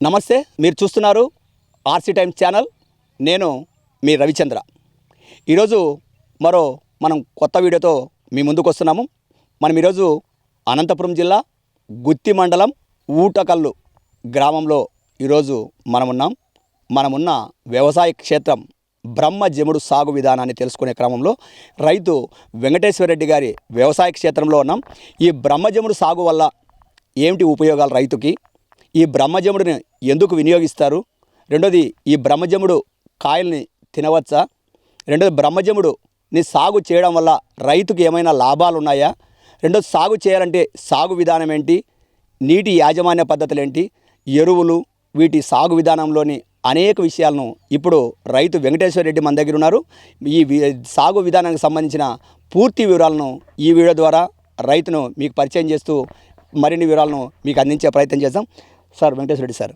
నమస్తే మీరు చూస్తున్నారు ఆర్సీ టైమ్స్ ఛానల్. నేను మీ రవిచంద్ర. ఈరోజు మరో మనం కొత్త వీడియోతో మీ ముందుకు వస్తున్నాము. మనం ఈరోజు అనంతపురం జిల్లా గుత్తి మండలం ఊటకల్లు గ్రామంలో ఈరోజు మనమున్నాం. మనమున్న వ్యవసాయ క్షేత్రం బ్రహ్మ జముడు సాగు విధానాన్ని తెలుసుకునే క్రమంలో రైతు వెంకటేశ్వరరెడ్డి గారి వ్యవసాయ క్షేత్రంలో ఉన్నాం. ఈ బ్రహ్మజముడు సాగు వల్ల ఏమిటి ఉపయోగాలు రైతుకి? ఈ బ్రహ్మజముడిని ఎందుకు వినియోగిస్తారు? రెండోది ఈ బ్రహ్మజముడు కాయల్ని తినవచ్చా? రెండోది బ్రహ్మజముడుని సాగు చేయడం వల్ల రైతుకు ఏమైనా లాభాలు ఉన్నాయా రెండోది సాగు చేయాలంటే సాగు విధానం ఏంటి? నీటి యాజమాన్య పద్ధతులు ఏంటి ఎరువులు వీటి సాగు విధానంలోని అనేక విషయాలను ఇప్పుడు రైతు వెంకటేశ్వర రెడ్డి మన దగ్గర ఉన్నారు. ఈ సాగు విధానానికి సంబంధించిన పూర్తి వివరాలను ఈ వీడియో ద్వారా రైతును మీకు పరిచయం చేస్తూ మరిన్ని వివరాలను మీకు అందించే ప్రయత్నం చేద్దాం. Sir Venkateswara Reddy sir.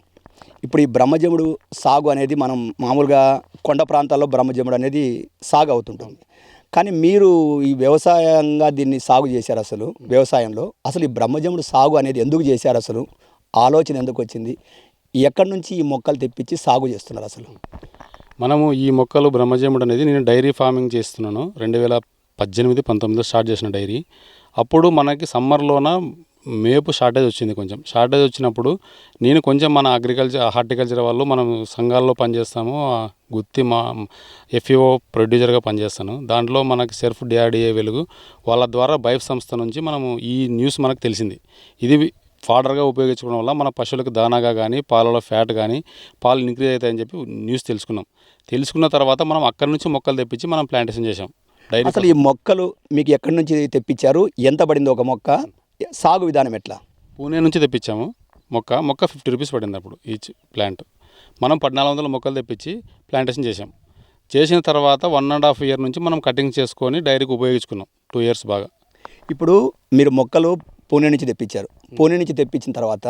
ఇప్పుడు ఈ బ్రహ్మజముడు సాగు అనేది మనం మామూలుగా కొండ ప్రాంతాల్లో బ్రహ్మజముడు అనేది సాగు అవుతుంటుంది. కానీ మీరు ఈ వ్యవసాయంగా దీన్ని సాగు చేశారు అసలు వ్యవసాయంలో. అసలు ఈ బ్రహ్మజముడు సాగు అనేది ఎందుకు చేశారు అసలు? ఆలోచన ఎందుకు వచ్చింది? ఎక్కడి నుంచి ఈ మొక్కలు తెప్పించి సాగు చేస్తున్నారు అసలు? మనము ఈ మొక్కలు బ్రహ్మజముడు అనేది నేను డైరీ ఫార్మింగ్ చేస్తున్నాను. రెండు వేల పద్దెనిమిది పంతొమ్మిదిలో స్టార్ట్ చేసిన డైరీ. అప్పుడు మనకి సమ్మర్లోన మేపు షార్టేజ్ వచ్చింది కొంచెం. షార్టేజ్ వచ్చినప్పుడు నేను కొంచెం మన అగ్రికల్చర్ హార్టికల్చర్ వాళ్ళు మనం సంఘాల్లో పనిచేస్తాము. గుత్తి మా ఎఫ్ఈఓ ప్రొడ్యూసర్గా పనిచేస్తాను. దాంట్లో మనకి సెర్ఫ్ డిఆర్డిఏ వెలుగు. వాళ్ళ ద్వారా బైఫ్ సంస్థ నుంచి మనము ఈ న్యూస్ మనకు తెలిసింది. ఇది ఫాడర్గా ఉపయోగించుకోవడం వల్ల మన పశువులకు దానాగా కానీ పాలలో ఫ్యాట్ కానీ పాలు ఇంక్రీజ్ అవుతాయని చెప్పి న్యూస్ తెలుసుకున్నాం. తెలుసుకున్న తర్వాత మనం అక్కడి నుంచి మొక్కలు తెప్పించి మనం ప్లాంటేషన్ చేసాం అసలు ఈ మొక్కలు మీకు ఎక్కడి నుంచి తెప్పించారు? ఎంత పడింది ఒక మొక్క? సాగు విధానం ఎట్లా? పూణే నుంచి తెప్పించాము. మొక్క మొక్క ఫిఫ్టీ రూపీస్ పడింది అప్పుడు ఈచ్ ప్లాంట్. మనం పద్నాలుగు వందల మొక్కలు తెప్పించి ప్లాంటేషన్ చేసాం చేసిన తర్వాత వన్ అండ్ హాఫ్ ఇయర్ నుంచి మనం కటింగ్ చేసుకొని డైరీకి ఉపయోగించుకున్నాం. టూ ఇయర్స్ బాగా. ఇప్పుడు మీరు మొక్కలు పూణే నుంచి తెప్పించారు. పూణే నుంచి తెప్పించిన తర్వాత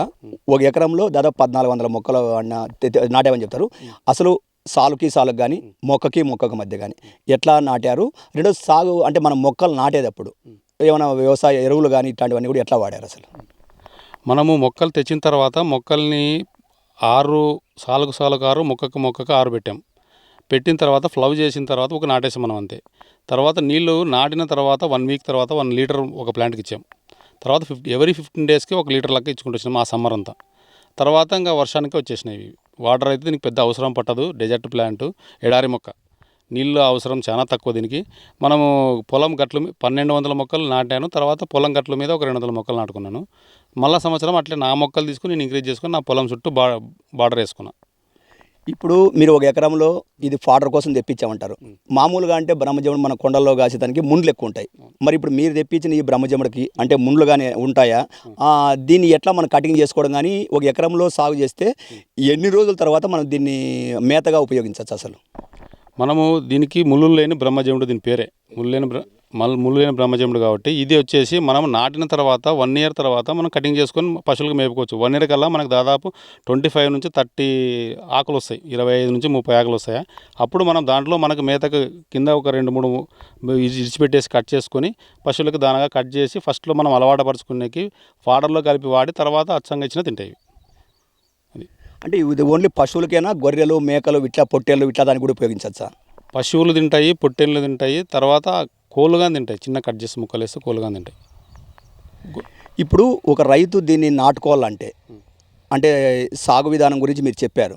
ఒక ఎకరంలో దాదాపు పద్నాలుగు వందల మొక్కలు నాటామని చెప్తారు. అసలు సాలుకి సాలుకి కానీ మొక్కకి మొక్కకి మధ్య కానీ ఎట్లా నాటారు? రెండో సాగు అంటే మనం మొక్కలు నాటేటప్పుడు ఏమైనా వ్యవసాయ ఎరువులు కానీ ఇట్లాంటివన్నీ కూడా ఎట్లా వాడారు అసలు? మనము మొక్కలు తెచ్చిన తర్వాత మొక్కల్ని ఆరు సాలుకు సాలుకు ఆరు మొక్కకు మొక్కకు ఆరు పెట్టాం. పెట్టిన తర్వాత ఫ్లవ్ చేసిన తర్వాత ఒక నాటేసాం మనం అంతే. తర్వాత నీళ్ళు నాటిన తర్వాత వన్ వీక్ తర్వాత వన్ లీటర్ ఒక ప్లాంట్కి ఇచ్చాం. తర్వాత ఫిఫ్టీ ఎవరీ ఫిఫ్టీన్ డేస్కి ఒక లీటర్ లెక్క ఇచ్చుకుంటూ వచ్చినాం ఆ సమ్మర్ అంతా. తర్వాత ఇంకా వర్షానికి వచ్చేసినాయి వాటర్ అయితే దీనికి పెద్ద అవసరం పట్టదు. డెజర్ట్ ప్లాంట్ ఎడారి మొక్క. నీళ్ళు అవసరం చాలా తక్కువ దీనికి. మనము పొలం గట్ల పన్నెండు వందల మొక్కలు నాటాను తర్వాత పొలం గట్ల మీద ఒక రెండు వందల మొక్కలు నాటుకున్నాను. మళ్ళా సంవత్సరం అట్లే నా మొక్కలు తీసుకుని నేను ఇంక్రీజ్ చేసుకుని నా పొలం చుట్టూ బా బార్డర్ వేసుకున్నా. ఇప్పుడు మీరు ఒక ఎకరంలో ఇది ఫాడర్ కోసం తెప్పించామంటారు. మామూలుగా అంటే బ్రహ్మజముడు మన కొండల్లో కాసేదానికి ముండ్లు ఎక్కువ ఉంటాయి. మరి ఇప్పుడు మీరు తెప్పించిన ఈ బ్రహ్మజముడికి అంటే ముండ్లు కానీ ఉంటాయా దీన్ని ఎట్లా మనం కటింగ్ చేసుకోవడం కానీ ఒక ఎకరంలో సాగు చేస్తే ఎన్ని రోజుల తర్వాత మనం దీన్ని మేతగా ఉపయోగించవచ్చు అసలు? మనము దీనికి ముళ్ళు లేని బ్రహ్మజముడు దీని పేరే. ముళ్ళు లేని బ్ర ముళ్ళు లేని బ్రహ్మజముడు కాబట్టి ఇది వచ్చేసి మనం నాటిన తర్వాత వన్ ఇయర్ తర్వాత మనం కటింగ్ చేసుకొని పశువులకు మేపుకోవచ్చు. వన్ ఇయర్ కల్లా మనకు దాదాపు ట్వంటీ ఫైవ్ నుంచి థర్టీ ఆకులు వస్తాయి. ఇరవై ఐదు నుంచి ముప్పై ఆకులు వస్తాయి? అప్పుడు మనం దాంట్లో మనకు మేతకు కింద ఒక రెండు మూడు ఇడిచి- కట్ చేసుకొని పశువులకు దానగా కట్ చేసి ఫస్ట్లో మనం అలవాటు పరుచుకునేకి ఫాడర్లో కలిపి వాడి తర్వాత అచ్చంగా ఇచ్చిన తింటాయి. అంటే ఇది ఓన్లీ పశువులకైనా? గొర్రెలు మేకలు ఇట్లా పొట్టేళ్ళు ఇట్లా దానికి కూడా ఉపయోగించవచ్చా పశువులు తింటాయి పొట్టేళ్ళు తింటాయి తర్వాత కోళ్ళుగా తింటాయి. చిన్న కట్ చేసి ముక్కలు వేస్తే కోళ్ళుగా తింటాయి. ఇప్పుడు ఒక రైతు దీన్ని నాటుకోవాలంటే అంటే సాగు విధానం గురించి మీరు చెప్పారు.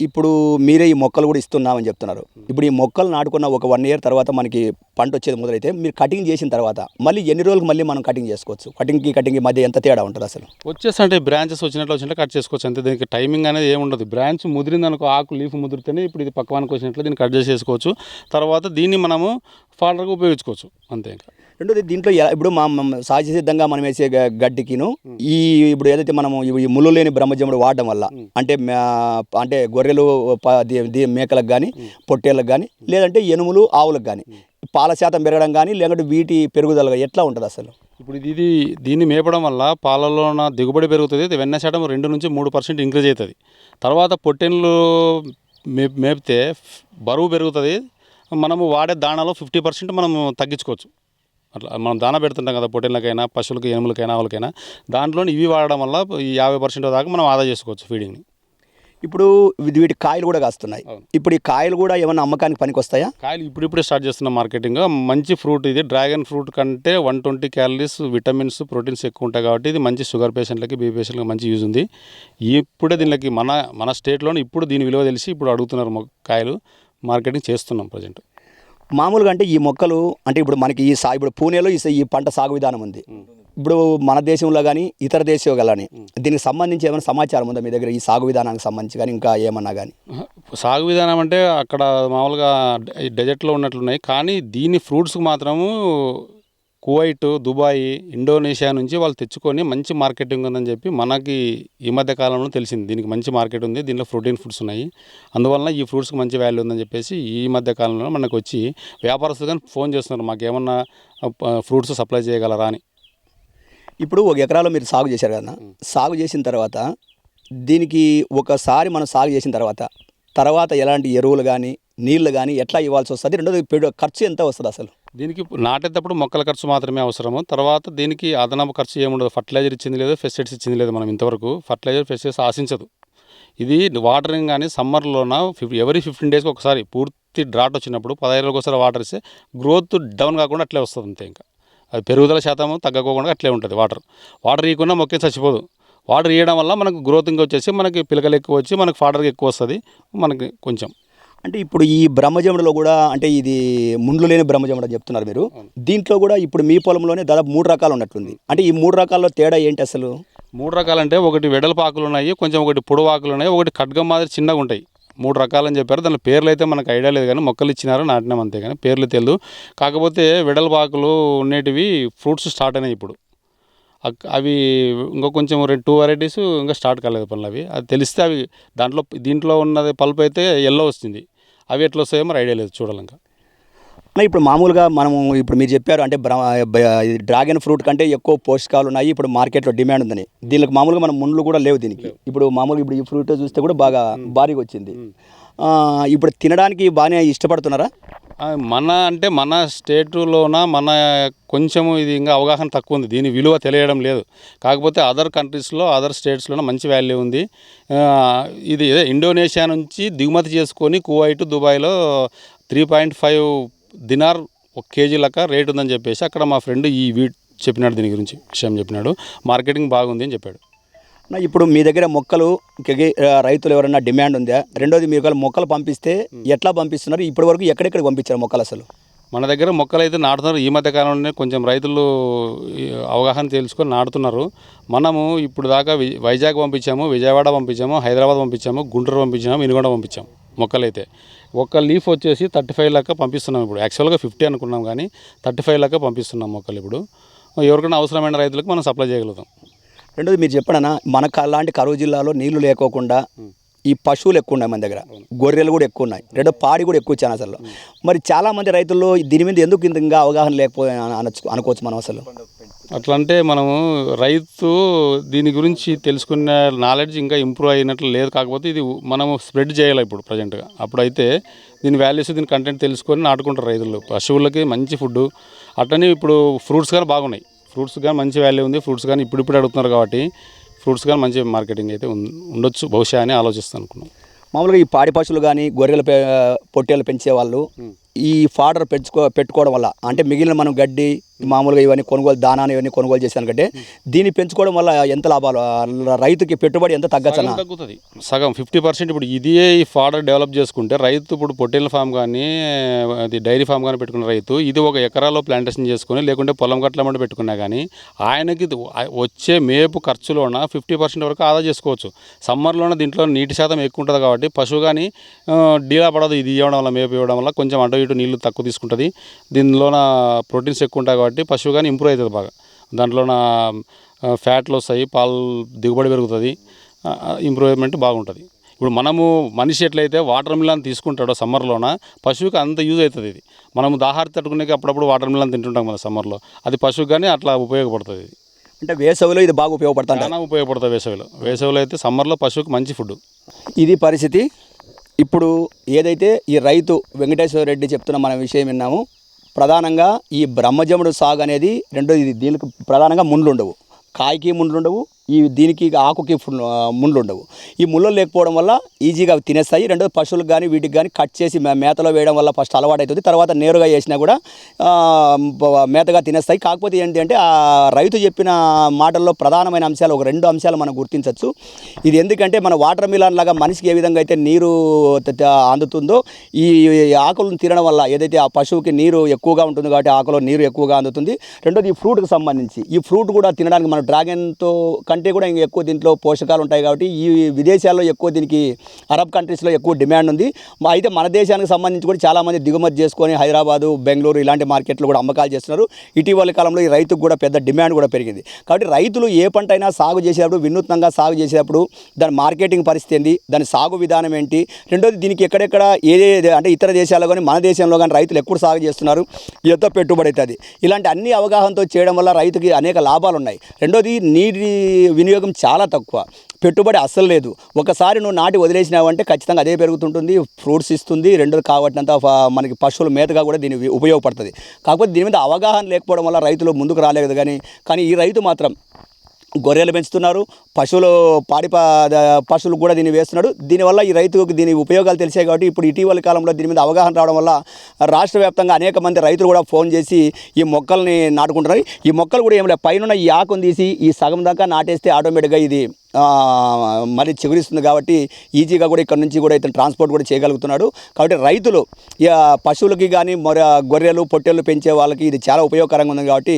ఇప్పుడు మీరే ఈ మొక్కలు కూడా ఇస్తున్నామని చెప్తున్నారు. ఇప్పుడు ఈ మొక్కలు నాటుకున్న ఒక వన్ ఇయర్ తర్వాత మనకి పంట వచ్చేది మొదలైతే మీరు కటింగ్ చేసిన తర్వాత మళ్ళీ ఎన్ని రోజులకు మళ్ళీ మనం కటింగ్ చేసుకోవచ్చు? కటింగ్కి కటింగ్కి మధ్య ఎంత తేడా ఉంటుంది అసలు? వచ్చేసి అంటే బ్రాంచెస్ వచ్చినట్లు వచ్చినట్లు కట్ చేసుకోవచ్చు. అంతే దీనికి టైమింగ్ అనేది ఏముండదు బ్రాంచ్ ముదిరింది అనుకో ఆకు లీఫ్ ముదిరితేనే ఇప్పుడు ఇది పక్వానికి వచ్చినట్లు దీన్ని కట్ చేసేసుకోవచ్చు. తర్వాత దీన్ని మనము ఫాడర్గా ఉపయోగించుకోవచ్చు. అంతే ఇంకా. రెండోది దీంట్లో ఇప్పుడు మా మా- సహజ సిద్ధంగా మనం వేసే గడ్డికిను ఈ ఇప్పుడు ఏదైతే మనము ఈ- ముళ్ళు లేని బ్రహ్మజముడు వాడడం వల్ల అంటే అంటే గొర్రెలు మేకలకు కానీ పొట్టేళ్ళకు కానీ లేదంటే ఎనుములు ఆవులకు కానీ పాల శాతం పెరగడం కానీ లేదంటే వీటి పెరుగుదల ఎట్లా ఉంటుంది అసలు? ఇప్పుడు ఇది దీన్ని మేపడం వల్ల పాలలో దిగుబడి పెరుగుతుంది వెన్న శాతం రెండు నుంచి మూడు పర్సెంట్ ఇంక్రీజ్ అవుతుంది తర్వాత పొట్టెన్లు మే మేపితే బరువు పెరుగుతుంది మనము వాడే దాణాలో ఫిఫ్టీ పర్సెంట్ మనము తగ్గించుకోవచ్చు. అట్లా మనం దాన పెడుతుంటాం కదా పొట్టెన్లకైనా పశువులకి ఎనుములకైనా ఆవులకైనా. దాంట్లో ఇవి వాడడం వల్ల ఈ యాభై పర్సెంట్ దాకా మనం ఆదా చేసుకోవచ్చు ఫీడింగ్ని. ఇప్పుడు వీటి కాయలు కూడా కాస్తున్నాయి. ఇప్పుడు ఈ కాయలు కూడా ఏమన్నా అమ్మకానికి పనికి వస్తాయా కాయలు ఇప్పుడిప్పుడే స్టార్ట్ చేస్తున్న మార్కెటింగ్. మంచి ఫ్రూట్ ఇది. డ్రాగన్ ఫ్రూట్ కంటే one twenty calories vitamins proteins ఎక్కువ ఉంటాయి కాబట్టి ఇది మంచి షుగర్ పేషెంట్లకి బీ పేషెంట్లకి మంచి యూజ్ ఉంది. ఇప్పుడే దీనికి మన మన స్టేట్లోనే ఇప్పుడు దీని విలువ తెలిసి ఇప్పుడు అడుగుతున్నారు కాయలు మార్కెటింగ్ చేస్తున్నాం ప్రజెంట్. మామూలుగా అంటే ఈ మొక్కలు అంటే ఇప్పుడు మనకి ఈ సా ఇప్పుడు పూణేలో ఈ పంట సాగు విధానం ఉంది. ఇప్పుడు మన దేశంలో కానీ ఇతర దేశంలో కానీ దీనికి సంబంధించి ఏమైనా సమాచారం ఉందా మీ దగ్గర ఈ సాగు విధానానికి సంబంధించి కానీ ఇంకా ఏమన్నా కానీ సాగు విధానం అంటే అక్కడ మామూలుగా డెజర్ట్లో ఉన్నట్లున్నాయి. కానీ దీని ఫ్రూట్స్కి మాత్రము కువైట్ దుబాయ్ ఇండోనేషియా నుంచి వాళ్ళు తెచ్చుకొని మంచి మార్కెటింగ్ ఉందని చెప్పి మనకి ఈ మధ్య కాలంలో తెలిసింది. దీనికి మంచి మార్కెట్ ఉంది దీనిలో ప్రోటీన్ ఫుడ్స్ ఉన్నాయి. అందువలన ఈ ఫ్రూట్స్కి మంచి వాల్యూ ఉందని చెప్పేసి ఈ మధ్య కాలంలో మనకు వచ్చి వ్యాపారస్తులు కానీ ఫోన్ చేస్తున్నారు. మాకు ఏమన్నా ఫ్రూట్స్ సప్లై చేయగలరా అని. ఇప్పుడు ఒక ఎకరాలో మీరు సాగు చేశారు కదా సాగు చేసిన తర్వాత దీనికి ఒకసారి మనం సాగు చేసిన తర్వాత తర్వాత ఎలాంటి ఎరువులు కానీ నీళ్ళు కానీ ఎట్లా ఇవ్వాల్సి వస్తుంది? రెండోది ఖర్చు ఎంత వస్తుంది అసలు? దీనికి నాటేటప్పుడు మొక్కల ఖర్చు మాత్రమే అవసరము. తర్వాత దీనికి అదనపు ఖర్చు ఏముండదు. ఫర్టిలైజర్ ఇచ్చింది లేదు ఫెసిడ్స్ ఇచ్చింది లేదు మనం ఇంతవరకు. ఫర్టిలైజర్ ఫెసిడ్స్ ఆశించదు. ఇది వాటరింగ్ కానీ సమ్మర్లోన ఫిఫ్ ఎవరీ ఫిఫ్టీన్ డేస్కి ఒకసారి పూర్తి డ్రాట్ వచ్చినప్పుడు పదహైదు రోజులకు ఒకసారి వాటర్ ఇస్తే గ్రోత్ డౌన్ కాకుండా అట్లే వస్తుంది అంతే ఇంకా. అది పెరుగుదల శాతం తగ్గకోకుండా అట్లే ఉంటుంది వాటర్. వాటర్ ఇవ్వకుండా మొక్క చచ్చిపోదు. వాటర్ ఇవ్వడం వల్ల మనకు గ్రోత్ ఇంకా వచ్చేసి మనకి పిలకలు ఎక్కువ వచ్చి మనకి ఫాడర్ ఎక్కువ వస్తుంది. మనకి కొంచెం అంటే ఇప్పుడు ఈ బ్రహ్మజముడిలో కూడా అంటే ఇది ముండ్లు లేని బ్రహ్మజముడు అని చెప్తున్నారు మీరు. దీంట్లో కూడా ఇప్పుడు మీ పొలంలోనే దాదాపు మూడు రకాలు ఉన్నట్లుంది అంటే ఈ మూడు రకాల్లో తేడా ఏంటి అసలు? మూడు రకాలంటే ఒకటి వెడల్పు ఆకులు ఉన్నాయి కొంచెం ఒకటి పొడవు ఆకులు ఉన్నాయి ఒకటి ఖడ్గం మాదిరి చిన్నగా ఉంటాయి. మూడు రకాలని చెప్పారు. దాని పేర్లు అయితే మనకు ఐడియా లేదు కానీ మొక్కలు ఇచ్చినారు నాటినాం అంతే కానీ పేర్లు తెలియదు. కాకపోతే వెడల్పు ఆకులు ఉండేటివి ఫ్రూట్స్ స్టార్ట్ అయినాయి ఇప్పుడు. అవి ఇంకా కొంచెం రెండు టూ వెరైటీస్ ఇంకా స్టార్ట్ కాలేదు పనులు అవి. అది తెలిస్తే అవి దాంట్లో దీంట్లో ఉన్నది పల్ప్ అయితే ఎల్లో వస్తుంది. అవి ఎట్లా వస్తాయో మరి ఐడియా లేదు చూడాలి ఇంకా ఇప్పుడు మామూలుగా మనము ఇప్పుడు మీరు చెప్పారు అంటే డ్రాగన్ ఫ్రూట్ కంటే ఎక్కువ పోషకాలు ఉన్నాయి ఇప్పుడు మార్కెట్లో డిమాండ్ ఉందని. దీనికి మామూలుగా మనం ముండ్లు కూడా లేవు దీనికి. ఇప్పుడు మామూలుగా ఇప్పుడు ఈ ఫ్రూట్ చూస్తే కూడా బాగా భారీగా వచ్చింది. ఇప్పుడు తినడానికి బాగానే ఇష్టపడుతున్నారా? మన అంటే మన స్టేటులోన మన కొంచెము ఇది ఇంకా అవగాహన తక్కువ ఉంది. దీని విలువ తెలియడం లేదు. కాకపోతే అదర్ కంట్రీస్లో అదర్ స్టేట్స్లోనే మంచి వాల్యూ ఉంది. ఇది ఇండోనేషియా నుంచి దిగుమతి చేసుకొని కువైట్ దుబాయ్లో త్రీ పాయింట్ ఫైవ్ దినార్ ఒక కేజీ లెక్క రేట్ ఉందని చెప్పేసి అక్కడ మా ఫ్రెండ్ ఈ వీ చెప్పినాడు దీని గురించి విషయం చెప్పినాడు. మార్కెటింగ్ బాగుంది అని చెప్పాడు. ఇప్పుడు మీ దగ్గర మొక్కలు రైతులు ఎవరైనా డిమాండ్ ఉందా? రెండోది మీరు మొక్కలు పంపిస్తే ఎట్లా పంపిస్తున్నారు? ఇప్పటి వరకు ఎక్కడెక్కడ పంపించారు మొక్కలు అసలు? మన దగ్గర మొక్కలు అయితే నాటుతున్నారు. ఈ మధ్య కాలంలోనే కొంచెం రైతులు అవగాహన తెలుసుకొని నాటుతున్నారు. మనము ఇప్పుడు దాకా వైజాగ్ పంపించాము విజయవాడ పంపించాము హైదరాబాద్ పంపించాము గుంటూరు పంపించాము ఇనుగొండ పంపించాము మొక్కలైతే. ఒక్క లీఫ్ వచ్చేసి థర్టీ ఫైవ్ లెక్క పంపిస్తున్నాం ఇప్పుడు. యాక్చువల్గా ఫిఫ్టీ అనుకున్నాం కానీ థర్టీ ఫైవ్ లెక్క పంపిస్తున్నాం మొక్కలు ఇప్పుడు. ఎవరికైనా అవసరమైన రైతులకు మనం సప్లై చేయగలుగుతాం. రెండోది మీరు చెప్పడనా మనకు అలాంటి కరువు జిల్లాలో నీళ్ళు లేకోకుండా ఈ పశువులు ఎక్కువ ఉన్నాయి మన దగ్గర. గొర్రెలు కూడా ఎక్కువ ఉన్నాయి. రెండో పాడి కూడా ఎక్కువ ఇచ్చాను అసలు. మరి చాలా మంది రైతుల్లో దీని మీద ఎందుకు ఇంత ఇంకా అవగాహన లేకపోయి అనొచ్చు అనుకోవచ్చు మనం అసలు? అట్లా అంటే మనము రైతు దీని గురించి తెలుసుకున్న నాలెడ్జ్ ఇంకా ఇంప్రూవ్ అయినట్లు లేదు. కాకపోతే ఇది మనము స్ప్రెడ్ చేయాలి ఇప్పుడు ప్రజెంట్గా. అప్పుడైతే దీని వాల్యూస్ దీని కంటెంట్ తెలుసుకొని నాటుకుంటారు రైతులు. పశువులకి మంచి ఫుడ్ అట్లనే ఇప్పుడు ఫ్రూట్స్ కానీ బాగున్నాయి. ఫ్రూట్స్ కానీ మంచి వాల్యూ ఉంది. ఫ్రూట్స్ కానీ ఇప్పుడు ఇప్పుడు అడుగుతున్నారు కాబట్టి ఫ్రూట్స్ కానీ మంచి మార్కెటింగ్ అయితే ఉండొచ్చు. బహుశా అని ఆలోచిస్తాను అనుకున్నాం మామూలుగా ఈ పాడి పశువులు కానీ గొర్రెలు పొట్టేలు పెంచే వాళ్ళు ఈ ఫాడర్ పెంచుకో పెట్టుకోవడం వల్ల అంటే మిగిలిన మనం గడ్డి మామూలుగా ఇవన్నీ కొనుగోలు దానాన్ని ఇవన్నీ కొనుగోలు చేశాను కంటే దీన్ని పెంచుకోవడం వల్ల ఎంత లాభాలు? రైతుకి పెట్టుబడి ఎంత తగ్గచ్చనా తగ్గుతుంది. సగం ఫిఫ్టీ పర్సెంట్ ఇప్పుడు ఇదే ఈ ఫాడర్ డెవలప్ చేసుకుంటే రైతు ఇప్పుడు పొట్టేళ్ళ ఫామ్ కానీ అది డైరీ ఫామ్ కానీ పెట్టుకున్న రైతు ఇది ఒక ఎకరాలో ప్లాంటేషన్ చేసుకొని లేకుంటే పొలం గట్ల మంట పెట్టుకున్నా కానీ ఆయనకి వచ్చే మేపు ఖర్చులోన ఫిఫ్టీ పర్సెంట్ వరకు ఆదా చేసుకోవచ్చు. సమ్మర్లోనే దీంట్లో నీటి శాతం ఎక్కువ ఉంటుంది కాబట్టి పశువు కానీ డీలా పడదు. ఇది ఇవ్వడం వల్ల మేపు ఇవ్వడం వల్ల కొంచెం అటు ఇటు నీళ్ళు తక్కువ తీసుకుంటుంది. దీనిలోన ప్రోటీన్స్ ఎక్కువ ఉంటాయి కాబట్టి పశువు కానీ ఇంప్రూవ్ అవుతుంది బాగా. దాంట్లోన ఆ, ఫ్యాట్లు వస్తాయి పాలు దిగుబడి పెరుగుతుంది ఇంప్రూవ్మెంట్ బాగుంటుంది. ఇప్పుడు మనము మనిషి ఎట్లయితే వాటర్ మిలన్ తీసుకుంటాడో సమ్మర్లోన పశువుకి అంత యూజ్ అవుతుంది ఇది. మనము దాహారి తట్టుకునే అప్పుడప్పుడు వాటర్ మిలన్ తింటుంటాం మన సమ్మర్లో. అది పశువుకి కానీ అట్లా ఉపయోగపడుతుంది ఇది. అంటే వేసవిలో ఇది బాగా ఉపయోగపడుతుంది చాలా ఉపయోగపడుతుంది వేసవిలో. వేసవిలో అయితే సమ్మర్లో పశువుకి మంచి ఫుడ్. ఇది పరిస్థితి. ఇప్పుడు ఏదైతే ఈ రైతు వెంకటేశ్వర రెడ్డి చెప్తున్న మన విషయం విన్నాము. ప్రధానంగా ఈ బ్రహ్మజముడు సాగు అనేది రెండో ఇది దీనికి ప్రధానంగా ముండ్లు ఉండవు కాయకి ముండ్లు ఉండవు ఈ దీనికి ఆకుకి ఫుల్ ముళ్ళు ఉండవు. ఈ ముళ్ళు లేకపోవడం వల్ల ఈజీగా తినేస్తాయి. రెండోది పశువులకు కానీ వీటికి కానీ కట్ చేసి మేతలో వేయడం వల్ల ఫస్ట్ అలవాటు అవుతుంది తర్వాత నేరుగా వేసినా కూడా మేతగా తినేస్తాయి. కాకపోతే ఏంటి అంటే ఆ రైతు చెప్పిన మాటల్లో ప్రధానమైన అంశాలు ఒక రెండు అంశాలు మనం గుర్తించవచ్చు ఇది ఎందుకంటే మన వాటర్ మిలాన్ లాగా మనిషికి ఏ విధంగా అయితే నీరు అందుతుందో ఈ ఆకులను తినడం వల్ల ఏదైతే ఆ పశువుకి నీరు ఎక్కువగా ఉంటుంది కాబట్టి ఆకులో నీరు ఎక్కువగా అందుతుంది. రెండోది ఈ ఫ్రూట్కి సంబంధించి. ఈ ఫ్రూట్ కూడా తినడానికి మనం డ్రాగన్తో కంటే కూడా ఇంకా ఎక్కువ దీంట్లో పోషకాలు ఉంటాయి కాబట్టి ఈ విదేశాల్లో ఎక్కువ దీనికి అరబ్ కంట్రీస్లో ఎక్కువ డిమాండ్ ఉంది. అయితే మన దేశానికి సంబంధించి కూడా చాలామంది దిగుమతి చేసుకొని హైదరాబాదు బెంగళూరు ఇలాంటి మార్కెట్లు కూడా అమ్మకాలు చేస్తున్నారు. ఇటీవల కాలంలో ఈ రైతుకు కూడా పెద్ద డిమాండ్ కూడా పెరిగింది. కాబట్టి రైతులు ఏ పంట అయినా సాగు చేసేటప్పుడు వినూత్నంగా సాగు చేసేటప్పుడు దాని మార్కెటింగ్ పరిస్థితి ఏంటి? దాని సాగు విధానం ఏంటి? రెండోది దీనికి ఎక్కడెక్కడ ఏ అంటే ఇతర దేశాల్లో కానీ మన దేశంలో కానీ రైతులు ఎక్కడ సాగు చేస్తున్నారు? ఎంతో పెట్టుబడి అవుతుంది ఇలాంటి అన్ని అవగాహనతో చేయడం వల్ల రైతుకి అనేక లాభాలు ఉన్నాయి. రెండోది నీటి వినియోగం చాలా తక్కువ. పెట్టుబడి అస్సలు లేదు. ఒకసారి నువ్వు నాటి వదిలేసినావంటే ఖచ్చితంగా అదే పెరుగుతుంటుంది ఫ్రూట్స్ ఇస్తుంది రెండోది కాబట్టినంత మనకి పశువుల మేతగా కూడా దీని ఉపయోగపడుతుంది. కాకపోతే దీని మీద అవగాహన లేకపోవడం వల్ల రైతులు ముందుకు రాలేదు కానీ కానీ ఈ రైతు మాత్రం గొర్రెలు పెంచుతున్నారు. పశువులు పాడి పశువులు కూడా దీన్ని వేస్తున్నాడు. దీనివల్ల ఈ రైతుకు దీని ఉపయోగాలు తెలిసాయి కాబట్టి ఇప్పుడు ఇటీవల కాలంలో దీని మీద అవగాహన రావడం వల్ల రాష్ట్ర వ్యాప్తంగా అనేక మంది రైతులు కూడా ఫోన్ చేసి ఈ మొక్కల్ని నాటుకుంటున్నారు. ఈ మొక్కలు కూడా ఏమిలే పైన ఈ ఆకును తీసి ఈ సగం దాకా నాటేస్తే ఆటోమేటిక్గా ఇది మరి చిగురిస్తుంది కాబట్టి ఈజీగా కూడా ఇక్కడ నుంచి కూడా ఇతను ట్రాన్స్పోర్ట్ కూడా చేయగలుగుతున్నాడు. కాబట్టి రైతులు ఇక పశువులకి కానీ మొర గొర్రెలు పొట్టెలు పెంచే వాళ్ళకి ఇది చాలా ఉపయోగకరంగా ఉంది కాబట్టి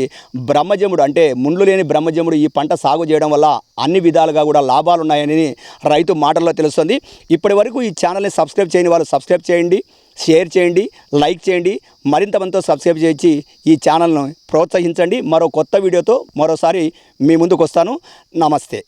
బ్రహ్మజముడు అంటే ముండ్లు లేని బ్రహ్మజముడు ఈ పంట సాగు చేయడం వల్ల అన్ని విధాలుగా కూడా లాభాలు ఉన్నాయని రైతు మాటల్లో తెలుస్తుంది. ఇప్పటి వరకు ఈ ఛానల్ని సబ్స్క్రైబ్ చేయని వాళ్ళు సబ్స్క్రైబ్ చేయండి షేర్ చేయండి లైక్ చేయండి మరింతమంతో సబ్స్క్రైబ్ చేయించి ఈ ఛానల్ను ప్రోత్సహించండి. మరో కొత్త వీడియోతో మరోసారి మీ ముందుకు వస్తాను నమస్తే.